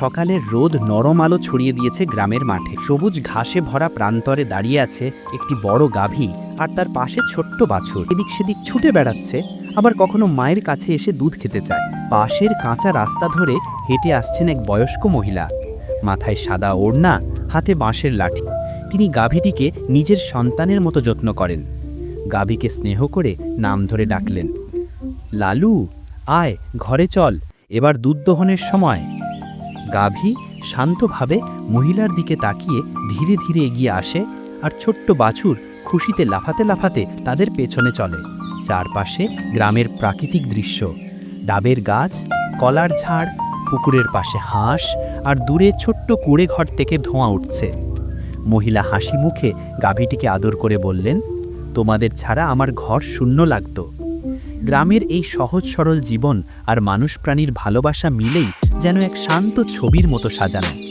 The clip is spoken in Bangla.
সকালের রোদ নরম আলো ছড়িয়ে দিয়েছে গ্রামের মাঠে। সবুজ ঘাসে ভরা প্রান্তরে দাঁড়িয়ে আছে একটি বড় গাভী আর তার পাশে ছোট্ট বাছুর। এদিক সেদিক ছুটে বেড়াচ্ছে, আবার কখনো মায়ের কাছে এসে দুধ খেতে চায়। পাশের কাঁচা রাস্তা ধরে হেঁটে আসছেন এক বয়স্ক মহিলা। মাথায় সাদা ওড়না, হাতে বাঁশের লাঠি। তিনি গাভীটিকে নিজের সন্তানের মতো যত্ন করেন। গাভীকে স্নেহ করে নাম ধরে ডাকলেন, লালু, আয়, ঘরে চল, এবার দুধ দহনের সময়। গাভী শান্তভাবে মহিলার দিকে তাকিয়ে ধীরে ধীরে এগিয়ে আসে আর ছোট্ট বাছুর খুশিতে লাফাতে লাফাতে তাদের পেছনে চলে। চারপাশে গ্রামের প্রাকৃতিক দৃশ্য। ডাবের গাছ, কলার ঝাড়, পুকুরের পাশে হাঁস আর দূরে ছোট্ট কুড়ে ঘর থেকে ধোঁয়া উঠছে। মহিলা হাসি মুখে গাভীটিকে আদর করে বললেন, তোমাদের ছাড়া আমার ঘর শূন্য লাগতো। গ্রামের এই সহজ সরল জীবন আর মানুষ প্রাণীর ভালোবাসা মিলেই যেন এক শান্ত ছবির মতো সাজানো।